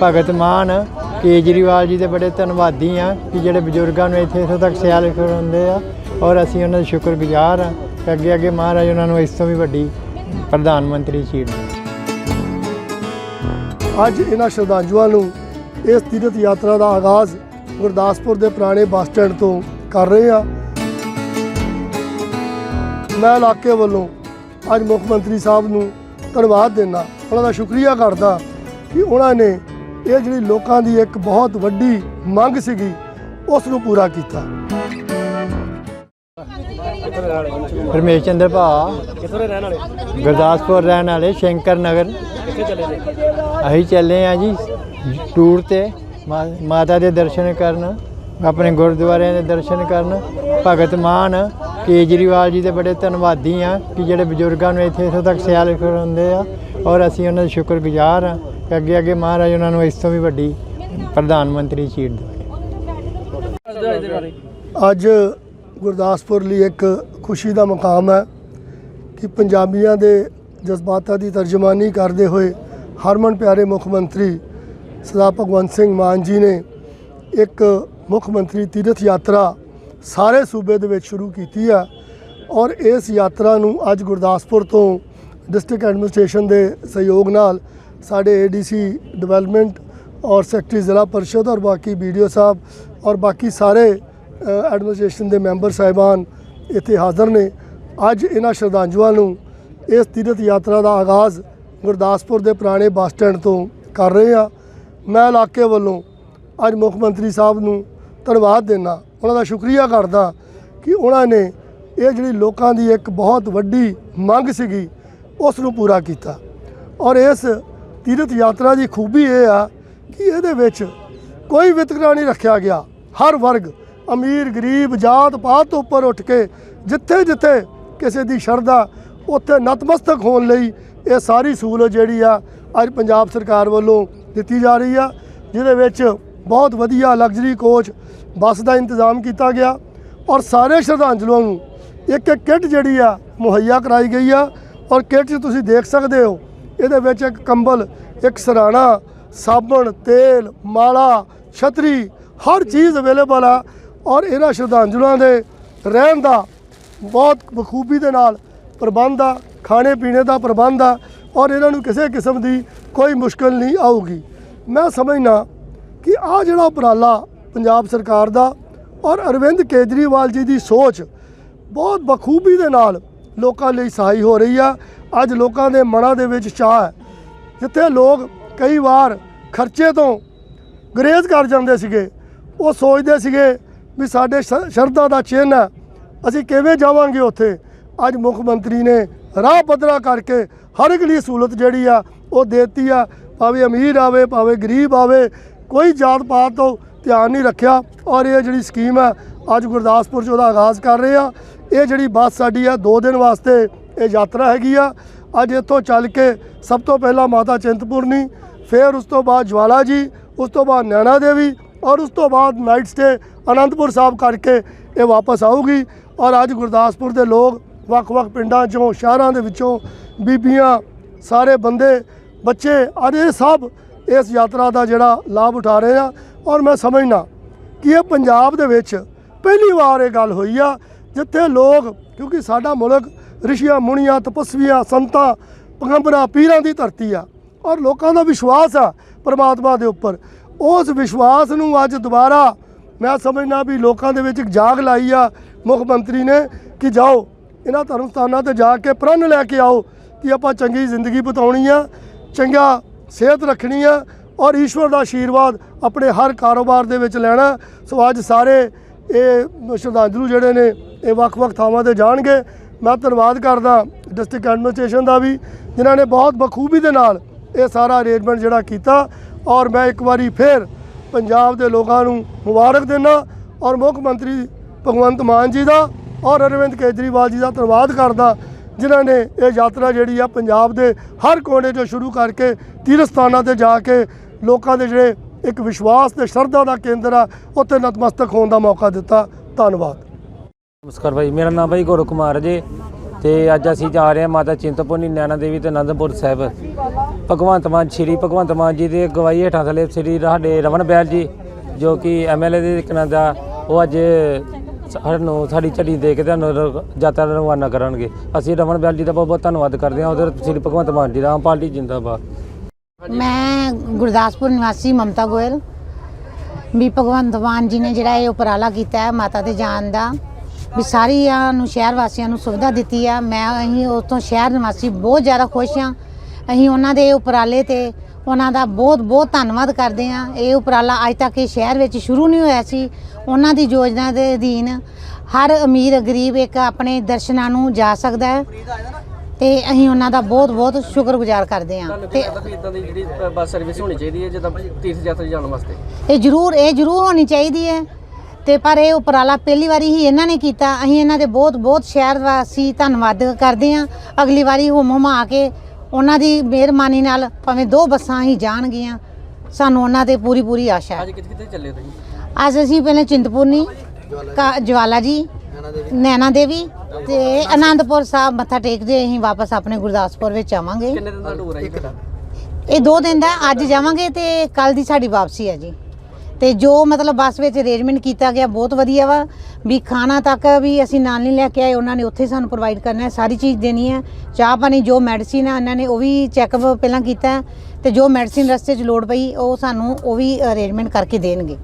ਭਗਤ ਮਾਨ, ਕੇਜਰੀਵਾਲ ਜੀ ਦੇ ਬੜੇ ਧੰਨਵਾਦੀ ਆ ਕਿ ਜਿਹੜੇ ਬਜ਼ੁਰਗਾਂ ਨੂੰ ਇੱਥੇ ਇੱਥੋਂ ਤੱਕ ਸਿਆਲ ਕਰਾਉਂਦੇ ਆ ਔਰ ਅਸੀਂ ਉਹਨਾਂ ਦਾ ਸ਼ੁਕਰਗੁਜ਼ਾਰ ਆ ਕਿ ਅੱਗੇ ਅੱਗੇ ਮਹਾਰਾਜ ਉਹਨਾਂ ਨੂੰ ਇਸ ਤੋਂ ਵੀ ਵੱਡੀ ਪ੍ਰਧਾਨ ਮੰਤਰੀ ਸੀਟ ਅੱਜ ਇਹਨਾਂ ਸ਼ਰਧਾਂਜੂਆਂ ਨੂੰ ਇਸ ਤੀਰਥ ਯਾਤਰਾ ਦਾ ਆਗਾਜ਼ ਗੁਰਦਾਸਪੁਰ ਦੇ ਪੁਰਾਣੇ ਬੱਸ ਸਟੈਂਡ ਤੋਂ ਕਰ ਰਹੇ ਹਾਂ। ਮੈਂ ਇਲਾਕੇ ਵੱਲੋਂ ਅੱਜ ਮੁੱਖ ਮੰਤਰੀ ਸਾਹਿਬ ਨੂੰ ਧੰਨਵਾਦ ਦੇਣਾ ਉਹਨਾਂ ਦਾ ਸ਼ੁਕਰੀਆ ਕਰਦਾ ਕਿ ਉਹਨਾਂ ਨੇ ਇਹ ਜਿਹੜੀ ਲੋਕਾਂ ਦੀ ਇੱਕ ਬਹੁਤ ਵੱਡੀ ਮੰਗ ਸੀਗੀ ਉਸ ਨੂੰ ਪੂਰਾ ਕੀਤਾ। ਰਮੇਸ਼ ਚੰਦਰ ਭਾ ਕਿੱਥੋਂ ਦੇ ਰਹਿਣ ਵਾਲੇ? ਗੁਰਦਾਸਪੁਰ ਰਹਿਣ ਵਾਲੇ ਸ਼ੰਕਰ ਨਗਰ। ਕਿੱਥੇ ਚਲੇ ਨੇ? ਅਸੀਂ ਚੱਲੇ ਆ ਜੀ ਟੂਰ ਤੇ ਮਾ- ਮਾਤਾ ਦੇ ਦਰਸ਼ਨ ਕਰਨ ਆਪਣੇ ਗੁਰਦੁਆਰਿਆਂ ਦੇ ਦਰਸ਼ਨ ਕਰਨ। ਭਗਤ ਮਾਨ ਕੇਜਰੀਵਾਲ ਜੀ ਦੇ ਬੜੇ ਧੰਨਵਾਦੀ ਆ ਕਿ ਜਿਹੜੇ ਬਜ਼ੁਰਗਾਂ ਨੂੰ ਇੱਥੇ ਇੱਥੋਂ ਤੱਕ ਸਿਆਲ ਕਰਾਉਂਦੇ ਆ ਔਰ ਅਸੀਂ ਉਹਨਾਂ ਦੇ ਸ਼ੁਕਰਗੁਜ਼ਾਰ ਆ ਕਿ ਅੱਗੇ ਅੱਗੇ ਮਹਾਰਾਜ ਉਹਨਾਂ ਨੂੰ ਇਸ ਤੋਂ ਵੀ ਵੱਡੀ ਪ੍ਰਧਾਨ ਮੰਤਰੀ ਸੀਟ ਦੇਵੇ ਅੱਜ ਗੁਰਦਾਸਪੁਰ ਲਈ ਇੱਕ ਖੁਸ਼ੀ ਦਾ ਮਕਾਮ ਹੈ ਕਿ ਪੰਜਾਬੀਆਂ ਦੇ ਜਜ਼ਬਾਤਾਂ ਦੀ ਤਰਜਮਾਨੀ ਕਰਦੇ ਹੋਏ ਹਰਮਨ ਪਿਆਰੇ ਮੁੱਖ ਮੰਤਰੀ ਸਰਦਾਰ ਭਗਵੰਤ ਸਿੰਘ ਮਾਨ ਜੀ ਨੇ ਇੱਕ ਮੁੱਖ ਮੰਤਰੀ ਤੀਰਥ ਯਾਤਰਾ ਸਾਰੇ ਸੂਬੇ ਦੇ ਵਿੱਚ ਸ਼ੁਰੂ ਕੀਤੀ ਆ ਔਰ ਇਸ ਯਾਤਰਾ ਨੂੰ ਅੱਜ ਗੁਰਦਾਸਪੁਰ ਤੋਂ ਡਿਸਟ੍ਰਿਕਟ ਐਡਮਿਨਿਸਟ੍ਰੇਸ਼ਨ ਦੇ ਸਹਿਯੋਗ ਨਾਲ ਸਾਡੇ ਏਡੀਸੀ ਡਿਵੈਲਪਮੈਂਟ ਔਰ ਸੈਕਟਰੀ ਜ਼ਿਲ੍ਹਾ ਪਰਿਸ਼ਦ ਔਰ ਬਾਕੀ ਵੀਡੀਓ ਸਾਹਿਬ ਔਰ ਬਾਕੀ ਸਾਰੇ ਐਡਮਿਨਿਸਟ੍ਰੇਸ਼ਨ ਦੇ ਮੈਂਬਰ ਸਾਹਿਬਾਨ ਇੱਥੇ ਹਾਜ਼ਰ ਨੇ। ਅੱਜ ਇਹਨਾਂ ਸ਼ਰਧਾਂਜੂਆਂ ਨੂੰ ਇਸ ਤੀਰਥ ਯਾਤਰਾ ਦਾ ਆਗਾਜ਼ ਗੁਰਦਾਸਪੁਰ ਦੇ ਪੁਰਾਣੇ ਬੱਸ ਸਟੈਂਡ ਤੋਂ ਕਰ ਰਹੇ ਹਾਂ। ਮੈਂ ਇਲਾਕੇ ਵੱਲੋਂ ਅੱਜ ਮੁੱਖ ਮੰਤਰੀ ਸਾਹਿਬ ਨੂੰ ਧੰਨਵਾਦ ਦੇਣਾ ਉਹਨਾਂ ਦਾ ਸ਼ੁਕਰੀਆ ਕਰਦਾ ਕਿ ਉਹਨਾਂ ਨੇ ਇਹ ਜਿਹੜੀ ਲੋਕਾਂ ਦੀ ਇੱਕ ਬਹੁਤ ਵੱਡੀ ਮੰਗ ਸੀਗੀ, ਉਸ ਨੂੰ ਪੂਰਾ ਕੀਤਾ। ਔਰ ਇਸ ਤੀਰਥ ਯਾਤਰਾ ਦੀ ਖੂਬੀ ਇਹ ਆ ਕਿ ਇਹਦੇ ਵਿੱਚ ਕੋਈ ਵਿਤਕਰਾ ਨਹੀਂ ਰੱਖਿਆ ਗਿਆ। ਹਰ ਵਰਗ, ਅਮੀਰ, ਗਰੀਬ, ਜਾਤ ਪਾਤ ਤੋਂ ਉੱਪਰ ਉੱਠ ਕੇ ਜਿੱਥੇ ਜਿੱਥੇ ਕਿਸੇ ਦੀ ਸ਼ਰਧਾ ਉੱਥੇ ਨਤਮਸਤਕ ਹੋਣ ਲਈ ਇਹ ਸਾਰੀ ਸਹੂਲਤ ਜਿਹੜੀ ਆ ਅੱਜ ਪੰਜਾਬ ਸਰਕਾਰ ਵੱਲੋਂ ਦਿੱਤੀ ਜਾ ਰਹੀ ਆ, ਜਿਹਦੇ ਵਿੱਚ ਬਹੁਤ ਵਧੀਆ ਲਗਜ਼ਰੀ ਕੋਚ ਬੱਸ ਦਾ ਇੰਤਜ਼ਾਮ ਕੀਤਾ ਗਿਆ ਔਰ ਸਾਰੇ ਸ਼ਰਧਾਂਜਲੂਆਂ ਨੂੰ ਇੱਕ ਇੱਕ ਕਿੱਟ ਜਿਹੜੀ ਆ ਮੁਹੱਈਆ ਕਰਾਈ ਗਈ ਆ ਔਰ ਕਿੱਟ 'ਚ ਤੁਸੀਂ ਦੇਖ ਸਕਦੇ ਹੋ। ਇਹਦੇ ਵਿੱਚ ਇੱਕ ਕੰਬਲ, ਇੱਕ ਸਰਾਣਾ, ਸਾਬਣ, ਤੇਲ, ਮਾਲਾ, ਛਤਰੀ, ਹਰ ਚੀਜ਼ ਅਵੇਲੇਬਲ ਆ ਔਰ ਇਹਨਾਂ ਸ਼ਰਧਾਂਜਲੂਆਂ ਦੇ ਰਹਿਣ ਦਾ ਬਹੁਤ ਬਖੂਬੀ ਦੇ ਨਾਲ ਪ੍ਰਬੰਧ ਆ, ਖਾਣੇ ਪੀਣੇ ਦਾ ਪ੍ਰਬੰਧ ਆ ਔਰ ਇਹਨਾਂ ਨੂੰ ਕਿਸੇ ਕਿਸਮ ਦੀ ਕੋਈ ਮੁਸ਼ਕਲ ਨਹੀਂ ਆਊਗੀ। ਮੈਂ ਸਮਝਣਾ ਕਿ ਆ ਜਿਹੜਾ ਉਪਰਾਲਾ ਪੰਜਾਬ ਸਰਕਾਰ ਦਾ ਔਰ ਅਰਵਿੰਦ ਕੇਜਰੀਵਾਲ ਜੀ ਦੀ ਸੋਚ ਬਹੁਤ ਬਖੂਬੀ ਦੇ ਨਾਲ ਲੋਕਾਂ ਲਈ ਸਹਾਈ ਹੋ ਰਹੀ ਆ। ਅੱਜ ਲੋਕਾਂ ਦੇ ਮਨਾਂ ਦੇ ਵਿੱਚ ਚਾਹ ਹੈ, ਜਿੱਥੇ ਲੋਕ ਕਈ ਵਾਰ ਖਰਚੇ ਤੋਂ ਗਰੇਜ਼ ਕਰ ਜਾਂਦੇ ਸੀਗੇ। ਉਹ ਸੋਚਦੇ ਸੀਗੇ ਵੀ ਸਾਡੇ ਸ਼- ਸ਼ਰਧਾ ਦਾ ਚਿੰਨ੍ਹ ਹੈ, ਅਸੀਂ ਕਿਵੇਂ ਜਾਵਾਂਗੇ ਉੱਥੇ? ਅੱਜ ਮੁੱਖ ਮੰਤਰੀ ਨੇ ਰਾਹ ਪੱਧਰਾ ਕਰਕੇ ਹਰ ਇੱਕ ਲਈ ਸਹੂਲਤ ਜਿਹੜੀ ਆ, ਉਹ ਦੇਤੀ ਆ। ਭਾਵੇਂ ਅਮੀਰ ਆਵੇ, ਭਾਵੇਂ ਗਰੀਬ ਆਵੇ, ਕੋਈ ਜਾਤ ਪਾਤ ਤੋਂ ਧਿਆਨ ਨਹੀਂ ਰੱਖਿਆ। ਔਰ ਇਹ ਜਿਹੜੀ ਸਕੀਮ ਹੈ ਅੱਜ ਗੁਰਦਾਸਪੁਰ 'ਚ ਉਹਦਾ ਆਗਾਜ਼ ਕਰ ਰਹੇ ਆ। ਇਹ ਜਿਹੜੀ ਬੱਸ ਸਾਡੀ ਆ 2 ਦਿਨ ਵਾਸਤੇ ਇਹ ਯਾਤਰਾ ਹੈਗੀ ਆ। ਅੱਜ ਇੱਥੋਂ ਚੱਲ ਕੇ ਸਭ ਤੋਂ ਪਹਿਲਾਂ ਮਾਤਾ ਚਿੰਤਪੁਰਨੀ, ਫਿਰ ਉਸ ਤੋਂ ਬਾਅਦ ਜਵਾਲਾ ਜੀ, ਉਸ ਤੋਂ ਬਾਅਦ ਨੈਣਾ ਦੇਵੀ ਔਰ ਉਸ ਤੋਂ ਬਾਅਦ ਨਾਈਟ ਸਟੇ ਅਨੰਦਪੁਰ ਸਾਹਿਬ ਕਰਕੇ ਇਹ ਵਾਪਸ ਆਊਗੀ। ਔਰ ਅੱਜ ਗੁਰਦਾਸਪੁਰ ਦੇ ਲੋਕ ਵੱਖ-ਵੱਖ ਪਿੰਡਾਂ ਚੋਂ, ਸ਼ਹਿਰਾਂ ਦੇ ਵਿੱਚੋਂ ਬੀਬੀਆਂ, ਸਾਰੇ ਬੰਦੇ, ਬੱਚੇ, ਅੱਜ ਇਹ ਸਭ ਇਸ ਯਾਤਰਾ ਦਾ ਜਿਹੜਾ ਲਾਭ ਉਠਾ ਰਹੇ ਆ। ਔਰ ਮੈਂ ਸਮਝਣਾ ਕਿ ਇਹ ਪੰਜਾਬ ਦੇ ਵਿੱਚ ਪਹਿਲੀ ਵਾਰ ਇਹ ਗੱਲ ਹੋਈ ਆ ਜਿੱਥੇ ਲੋਕ, ਕਿਉਂਕਿ ਸਾਡਾ ਮੁਲਕ ਰਿਸ਼ੀਆਂ, ਮੁਨੀਆਂ, ਤਪਸਵੀਆਂ, ਸੰਤਾਂ, ਪੈਗੰਬਰਾਂ, ਪੀਰਾਂ ਦੀ ਧਰਤੀ ਆ ਔਰ ਲੋਕਾਂ ਦਾ ਵਿਸ਼ਵਾਸ ਆ ਪਰਮਾਤਮਾ ਦੇ ਉੱਪਰ। ਉਸ ਵਿਸ਼ਵਾਸ ਨੂੰ ਅੱਜ ਦੁਬਾਰਾ ਮੈਂ ਸਮਝਣਾ ਵੀ ਲੋਕਾਂ ਦੇ ਵਿੱਚ ਇੱਕ ਜਾਗ ਲਾਈ ਆ ਮੁੱਖ ਮੰਤਰੀ ਨੇ ਕਿ ਜਾਓ, ਇਹਨਾਂ ਧਰਮ ਸਥਾਨਾਂ ਤੇ ਜਾ ਕੇ ਪ੍ਰਣ ਲੈ ਕੇ ਆਓ ਕਿ ਆਪਾਂ ਚੰਗੀ ਜ਼ਿੰਦਗੀ ਬਿਤਾਉਣੀ ਆ, ਚੰਗਾ ਸਿਹਤ ਰੱਖਣੀ ਆ ਔਰ ਈਸ਼ਵਰ ਦਾ ਆਸ਼ੀਰਵਾਦ ਆਪਣੇ ਹਰ ਕਾਰੋਬਾਰ ਦੇ ਵਿੱਚ ਲੈਣਾ। ਸੋ ਅੱਜ ਸਾਰੇ ਇਹ ਸ਼ਰਧਾਂਜਲੂ ਜਿਹੜੇ ਨੇ ਇਹ ਵੱਖ-ਵੱਖ ਥਾਵਾਂ ਤੇ ਜਾਣਗੇ। ਮੈਂ ਧੰਨਵਾਦ ਕਰਦਾ ਡਿਸਟ੍ਰਿਕਟ ਐਡਮਿਨਿਸਟ੍ਰੇਸ਼ਨ ਦਾ ਵੀ, ਜਿਨ੍ਹਾਂ ਨੇ ਬਹੁਤ ਬਖੂਬੀ ਦੇ ਨਾਲ ਇਹ ਸਾਰਾ ਅਰੇਂਜਮੈਂਟ ਜਿਹੜਾ ਕੀਤਾ। ਔਰ ਮੈਂ ਇੱਕ ਵਾਰੀ ਫੇਰ ਪੰਜਾਬ ਦੇ ਲੋਕਾਂ ਨੂੰ ਮੁਬਾਰਕ ਦਿੰਦਾ ਔਰ ਮੁੱਖ ਮੰਤਰੀ ਭਗਵੰਤ ਮਾਨ ਜੀ ਦਾ ਔਰ ਅਰਵਿੰਦ ਕੇਜਰੀਵਾਲ ਜੀ ਦਾ ਧੰਨਵਾਦ ਕਰਦਾ, ਜਿਨ੍ਹਾਂ ਨੇ ਇਹ ਯਾਤਰਾ ਜਿਹੜੀ ਆ ਪੰਜਾਬ ਦੇ ਹਰ ਕੋਨੇ ਤੋਂ ਸ਼ੁਰੂ ਕਰਕੇ ਤੀਰਥ ਸਥਾਨਾਂ ਤੇ ਜਾ ਕੇ ਲੋਕਾਂ ਦੇ ਜਿਹੜੇ ਇੱਕ ਵਿਸ਼ਵਾਸ ਤੇ ਸ਼ਰਧਾ ਦਾ ਕੇਂਦਰ ਆ, ਉੱਥੇ ਨਤਮਸਤਕ ਹੋਣ ਦਾ ਮੌਕਾ ਦਿੱਤਾ। ਧੰਨਵਾਦ। ਨਮਸਕਾਰ ਭਾਈ। ਮੇਰਾ ਨਾਮ ਭਾਈ ਗੌਰਵ ਕੁਮਾਰ ਜੀ ਤੇ ਅੱਜ ਅਸੀਂ ਜਾ ਰਹੇ ਹਾਂ ਮਾਤਾ ਚਿੰਤਪੁਰਨੀ ਨੈਣਾ ਦੇਵੀ ਤੇ ਆਨੰਦਪੁਰ ਸਾਹਿਬ। ਭਗਵੰਤ ਮਾਨ, ਸ਼੍ਰੀ ਭਗਵੰਤ ਮਾਨ ਜੀ ਦੇ ਗਵਾਈ ਹੇਠਾਂ ਥਲੇ ਸ਼੍ਰੀ ਸਾਡੇ ਰਮਨ ਬੈਲ ਜੀ, ਜੋ ਕਿ ਐਮਐਲਏ ਦੇ ਕਨਾਂ ਦਾ, ਉਹ ਅੱਜ ਸਾਨੂੰ ਸਾਡੀ ਝੜੀ ਦੇ ਕੇ ਤੁਹਾਨੂੰ ਯਾਤਰਾ ਰਵਾਨਾ ਕਰਨਗੇ। ਅਸੀਂ ਰਮਨ ਬੈਲ ਜੀ ਦਾ ਬਹੁਤ ਬਹੁਤ ਧੰਨਵਾਦ ਕਰਦੇ ਹਾਂ। ਉਧਰ ਸ਼੍ਰੀ ਭਗਵੰਤ ਮਾਨ ਜੀ ਦਾ, ਆਮ ਪਾਰਟੀ ਜਿੰਦਾਬਾਦ। ਮੈਂ ਗੁਰਦਾਸਪੁਰ ਨਿਵਾਸੀ ਮਮਤਾ ਗੋਇਲ। ਵੀ ਭਗਵੰਤ ਮਾਨ ਜੀ ਨੇ ਜਿਹੜਾ ਇਹ ਉਪਰਾਲਾ ਕੀਤਾ ਹੈ ਮਾਤਾ ਦੇ ਜਾਨ ਦਾ ਵੀ ਸਾਰੀਆਂ ਨੂੰ ਸ਼ਹਿਰ ਵਾਸੀਆਂ ਨੂੰ ਸੁਵਿਧਾ ਦਿੱਤੀ ਆ। ਮੈਂ ਅਸੀਂ ਉਸ ਤੋਂ ਸ਼ਹਿਰ ਨਿਵਾਸੀ ਬਹੁਤ ਜ਼ਿਆਦਾ ਖੁਸ਼ ਹਾਂ। ਅਸੀਂ ਉਹਨਾਂ ਦੇ ਉਪਰਾਲੇ ਤੇ ਉਹਨਾਂ ਦਾ ਬਹੁਤ ਬਹੁਤ ਧੰਨਵਾਦ ਕਰਦੇ ਹਾਂ। ਇਹ ਉਪਰਾਲਾ ਅੱਜ ਤੱਕ ਇਹ ਸ਼ਹਿਰ ਵਿੱਚ ਸ਼ੁਰੂ ਨਹੀਂ ਹੋਇਆ ਸੀ। ਉਹਨਾਂ ਦੀ ਯੋਜਨਾ ਦੇ ਅਧੀਨ ਹਰ ਅਮੀਰ ਗਰੀਬ ਇੱਕ ਆਪਣੇ ਦਰਸ਼ਨਾਂ ਨੂੰ ਜਾ ਸਕਦਾ ਹੈ ਤੇ ਅਸੀਂ ਉਹਨਾਂ ਦਾ ਬਹੁਤ ਬਹੁਤ ਸ਼ੁਕਰਗੁਜ਼ਾਰ ਕਰਦੇ ਹਾਂ। ਤੁਹਾਨੂੰ ਤੇ ਇਦਾਂ ਦੀ ਜਿਹੜੀ ਬੱਸ ਸਰਵਿਸ ਹੋਣੀ ਚਾਹੀਦੀ ਹੈ ਜਿੱਦਾਂ ਤੀਰਥ ਯਾਤਰਾ ਜਾਣ ਵਾਸਤੇ? ਇਹ ਜ਼ਰੂਰ ਇਹ ਜ਼ਰੂਰ ਹੋਣੀ ਚਾਹੀਦੀ ਹੈ। ਤੇ ਪਰ ਇਹ ਉਪਰਾਲਾ ਪਹਿਲੀ ਵਾਰੀ ਹੀ ਇਹਨਾਂ ਨੇ ਕੀਤਾ। ਅਸੀਂ ਇਹਨਾਂ ਦੇ ਬਹੁਤ ਬਹੁਤ ਸ਼ਹਿਰ ਵਾਸੀ ਧੰਨਵਾਦ ਕਰਦੇ ਹਾਂ। ਅਗਲੀ ਵਾਰੀ ਹੁਮ ਹੁਮਾ ਕੇ ਉਹਨਾਂ ਦੀ ਮਿਹਰਬਾਨੀ ਨਾਲ ਭਾਵੇਂ ਦੋ ਬੱਸਾਂ ਹੀ ਜਾਣਗੀਆਂ। ਸਾਨੂੰ ਉਹਨਾਂ ਤੇ ਪੂਰੀ ਪੂਰੀ ਆਸ਼ਾ ਹੈ। ਅੱਜ ਕਿੱਥੇ ਕਿੱਥੇ ਚੱਲੇ ਤੁਸੀਂ? ਅੱਜ ਅਸੀਂ ਪਹਿਲੇ ਚਿੰਤਪੁਰਨੀ ਕਾ- ਜਵਾਲਾ ਜੀ ਨੈਣਾ ਦੇਵੀ ਤੇ ਆਨੰਦਪੁਰ ਸਾਹਿਬ ਮੱਥਾ ਟੇਕਦੇ ਅਸੀਂ ਵਾਪਸ ਆਪਣੇ ਗੁਰਦਾਸਪੁਰ ਵਿੱਚ ਆਵਾਂਗੇ। ਕਿੰਨੇ ਦਿਨ ਦਾ ਟੂਰ ਹੈ ਜੀ ਤੁਹਾਡਾ ਇਹ ਦੋ ਦਿਨ ਦਾ ਅੱਜ ਜਾਵਾਂਗੇ ਤੇ ਕੱਲ ਦੀ ਸਾਡੀ ਵਾਪਸੀ ਹੈ ਜੀ। ਤੇ ਜੋ ਮਤਲਬ ਬੱਸ ਵਿੱਚ ਅਰੇਂਜਮੈਂਟ ਕੀਤਾ ਗਿਆ, ਬਹੁਤ ਵਧੀਆ ਵਾ। ਵੀ ਖਾਣਾ ਤੱਕ ਵੀ ਅਸੀਂ ਨਾਲ ਨਹੀਂ ਲੈ ਕੇ ਆਏ, ਉਹਨਾਂ ਨੇ ਉੱਥੇ ਸਾਨੂੰ ਪ੍ਰੋਵਾਈਡ ਕਰਨਾ ਹੈ, ਸਾਰੀ ਚੀਜ਼ ਦੇਣੀ ਹੈ। ਚਾਹ ਪਾਣੀ, ਜੋ ਮੈਡੀਸਿਨ ਆ, ਉਹਨਾਂ ਨੇ ਉਹ ਵੀ ਚੈੱਕਅਪ ਪਹਿਲਾਂ ਕੀਤਾ ਹੈ ਤੇ ਜੋ ਮੈਡੀਸਿਨ ਰਸਤੇ 'ਚ ਲੋੜ ਪਈ, ਉਹ ਸਾਨੂੰ, ਉਹ ਵੀ ਅਰੇਂਜਮੈਂਟ ਕਰਕੇ ਦੇਣਗੇ।